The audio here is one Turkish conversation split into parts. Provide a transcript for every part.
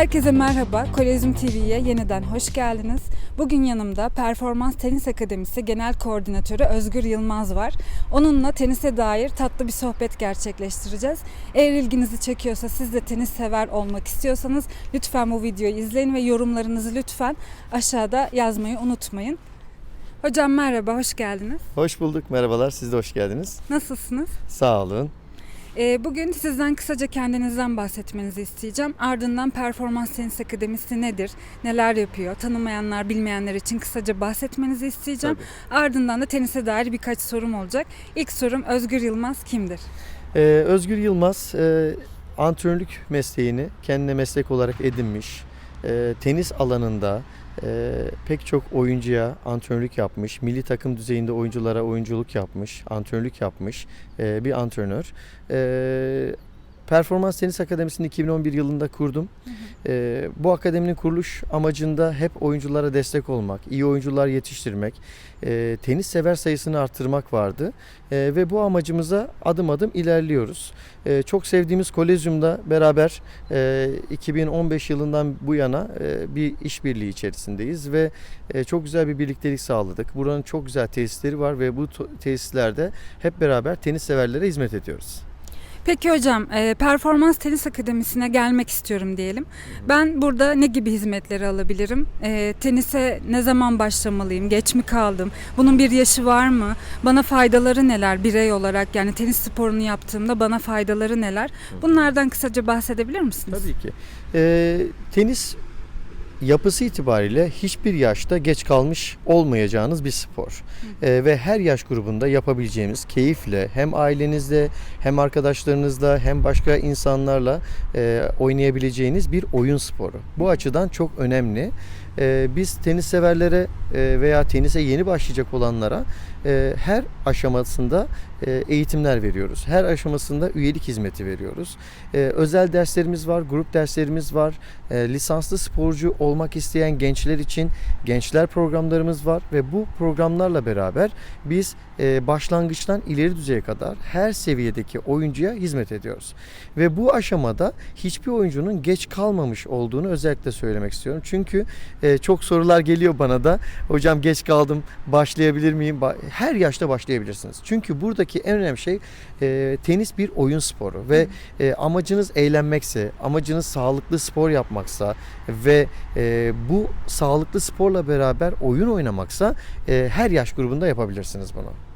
Herkese merhaba. Kolezyum TV'ye yeniden hoş geldiniz. Bugün yanımda Performans Tenis Akademisi Genel Koordinatörü Özgür Yılmaz var. Onunla tenise dair tatlı bir sohbet gerçekleştireceğiz. Eğer ilginizi çekiyorsa siz de tenis sever olmak istiyorsanız lütfen bu videoyu izleyin ve yorumlarınızı lütfen aşağıda yazmayı unutmayın. Hocam merhaba, hoş geldiniz. Hoş bulduk, merhabalar. Siz de hoş geldiniz. Nasılsınız? Sağ olun. Ee, Bugün sizden kısaca kendinizden bahsetmenizi isteyeceğim. Ardından Performans Tenis Akademisi nedir, neler yapıyor, tanımayanlar, bilmeyenler için kısaca bahsetmenizi isteyeceğim. Ardından da tenise dair birkaç sorum olacak. İlk sorum Özgür Yılmaz kimdir? Ee, Özgür Yılmaz e, antrenörlük mesleğini kendine meslek olarak edinmiş. E, tenis alanında e, pek çok oyuncuya antrenörlük yapmış. Milli takım düzeyinde oyunculara oyunculuk yapmış, antrenörlük yapmış e, bir antrenör. E, Performans Tenis Akademisi'ni 2011 yılında kurdum. E, bu akademinin kuruluş amacında hep oyunculara destek olmak, iyi oyuncular yetiştirmek, e, tenis sever sayısını arttırmak vardı. E, ve bu amacımıza adım adım ilerliyoruz. E, çok sevdiğimiz Kolezyum'da beraber e, 2015 yılından bu yana e, bir işbirliği içerisindeyiz ve e, çok güzel bir birliktelik sağladık. Buranın çok güzel tesisleri var ve bu tesislerde hep beraber tenis severlere hizmet ediyoruz. Peki hocam, e, Performans Tenis Akademisi'ne gelmek istiyorum diyelim. Ben burada ne gibi hizmetleri alabilirim? E, tenise ne zaman başlamalıyım? Geç mi kaldım? Bunun bir yaşı var mı? Bana faydaları neler birey olarak? Yani tenis sporunu yaptığımda bana faydaları neler? Bunlardan kısaca bahsedebilir misiniz? Tabii ki. Ee, tenis yapısı itibariyle hiçbir yaşta geç kalmış olmayacağınız bir spor. Ee, ve her yaş grubunda yapabileceğimiz keyifle hem ailenizle hem arkadaşlarınızla hem başka insanlarla e, oynayabileceğiniz bir oyun sporu. Bu açıdan çok önemli. Ee, biz tenis severlere e, veya tenise yeni başlayacak olanlara e, her aşamasında e, eğitimler veriyoruz. Her aşamasında üyelik hizmeti veriyoruz. E, özel derslerimiz var, grup derslerimiz var. E, lisanslı sporcu olmak isteyen gençler için gençler programlarımız var ve bu programlarla beraber biz e, başlangıçtan ileri düzeye kadar her seviyedeki oyuncuya hizmet ediyoruz. Ve bu aşamada hiçbir oyuncunun geç kalmamış olduğunu özellikle söylemek istiyorum. Çünkü e, çok sorular geliyor bana da. Hocam geç kaldım, başlayabilir miyim? Her yaşta başlayabilirsiniz. Çünkü buradaki en önemli şey e, tenis bir oyun sporu ve e, amacınız eğlenmekse, amacınız sağlıklı spor yapmaksa ve e, bu sağlıklı sporla beraber oyun oynamaksa e, her yaş grubunda yapabilirsiniz bunu.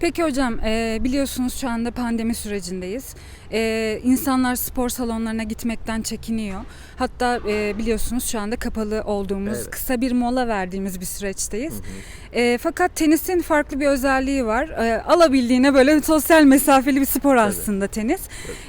Peki hocam e, biliyorsunuz şu anda pandemi sürecindeyiz. E, insanlar spor salonlarına gitmekten çekiniyor. Hatta e, biliyorsunuz şu anda kapalı olduğumuz Evet. kısa bir mola verdiğimiz bir süreçteyiz. E, fakat tenisin farklı bir özelliği var. E, alabildiğine böyle sosyal mesafeli bir spor aslında tenis.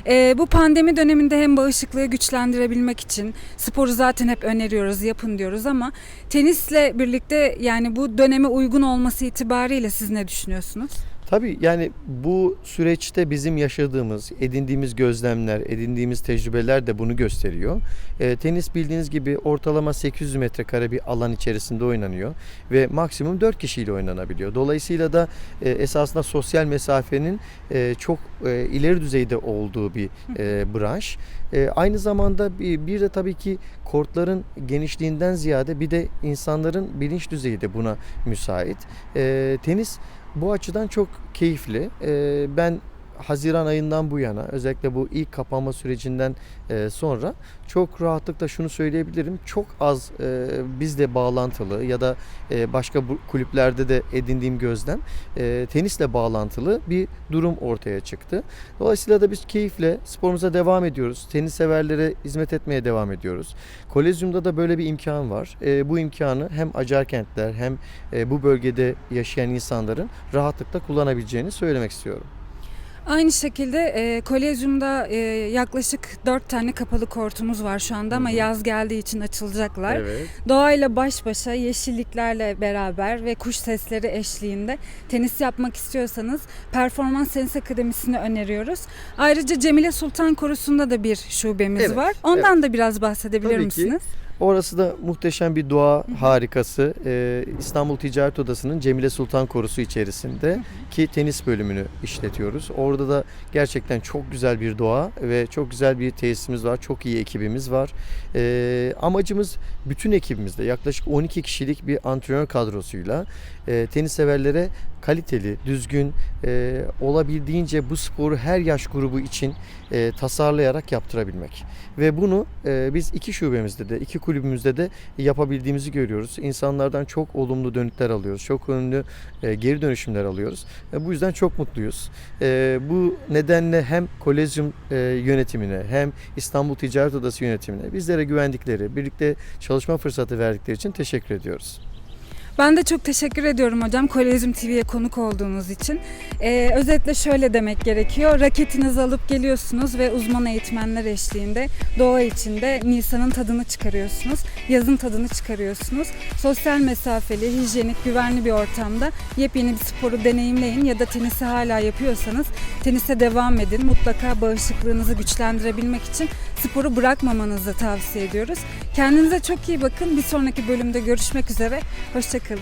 E, bu pandemi döneminde hem bağışıklığı güçlendirebilmek için sporu zaten hep öneriyoruz, yapın diyoruz ama tenisle birlikte yani bu döneme uygun olması itibariyle siz ne düşünüyorsunuz? Tabii yani bu süreçte bizim yaşadığımız, edindiğimiz gözlemler, edindiğimiz tecrübeler de bunu gösteriyor. E, tenis bildiğiniz gibi ortalama 800 metrekare bir alan içerisinde oynanıyor ve maksimum 4 kişiyle oynanabiliyor. Dolayısıyla da e, esasında sosyal mesafenin e, çok e, ileri düzeyde olduğu bir e, branş. E, aynı zamanda bir, bir de tabii ki kortların genişliğinden ziyade bir de insanların bilinç düzeyi de buna müsait. E, tenis bu açıdan çok keyifli. Ee, ben Haziran ayından bu yana özellikle bu ilk kapanma sürecinden e, sonra çok rahatlıkla şunu söyleyebilirim. Çok az e, bizle bağlantılı ya da e, başka kulüplerde de edindiğim gözlem e, tenisle bağlantılı bir durum ortaya çıktı. Dolayısıyla da biz keyifle sporumuza devam ediyoruz. Tenis severlere hizmet etmeye devam ediyoruz. Kolezyum'da da böyle bir imkan var. Bu imkanı hem Acarkentler hem bu bölgede yaşayan insanların rahatlıkla kullanabileceğini söylemek istiyorum. Aynı şekilde e, Kolezyum'da e, yaklaşık 4 tane kapalı kortumuz var şu anda ama Hı hı. yaz geldiği için açılacaklar. Evet. Doğayla baş başa yeşilliklerle beraber ve kuş sesleri eşliğinde tenis yapmak istiyorsanız Performans Tenis Akademisi'ni öneriyoruz. Ayrıca Cemile Sultan Korusu'nda da bir şubemiz Evet, var. Ondan da biraz bahsedebilir Tabii ki. Orası da muhteşem bir doğa harikası. Ee, İstanbul Ticaret Odası'nın Cemile Sultan Korusu içerisinde ki tenis bölümünü işletiyoruz. Orada da gerçekten çok güzel bir doğa ve çok güzel bir tesisimiz var. Çok iyi ekibimiz var. Ee, amacımız bütün ekibimizde yaklaşık 12 kişilik bir antrenör kadrosuyla e, tenis severlere kaliteli, düzgün, e, olabildiğince bu sporu her yaş grubu için e, tasarlayarak yaptırabilmek. Ve bunu e, biz iki şubemizde de, iki kulübümüzde de yapabildiğimizi görüyoruz. İnsanlardan çok olumlu dönütler alıyoruz. Çok olumlu e, geri dönüşümler alıyoruz. E, bu yüzden çok mutluyuz. E, bu nedenle hem Kolezyum e, yönetimine hem İstanbul Ticaret Odası yönetimine bizlere güvendikleri, birlikte çalışma fırsatı verdikleri için teşekkür ediyoruz. Ben de çok teşekkür ediyorum hocam Kolezyum TV'ye konuk olduğunuz için. Ee, özetle şöyle demek gerekiyor. Raketinizi alıp geliyorsunuz ve uzman eğitmenler eşliğinde doğa içinde Nisan'ın tadını çıkarıyorsunuz. Yazın tadını çıkarıyorsunuz. Sosyal mesafeli, hijyenik, güvenli bir ortamda yepyeni bir sporu deneyimleyin ya da tenisi hala yapıyorsanız tenise devam edin. Mutlaka bağışıklığınızı güçlendirebilmek için sporu bırakmamanızı tavsiye ediyoruz. Kendinize çok iyi bakın. Bir sonraki bölümde görüşmek üzere. Hoşçakalın.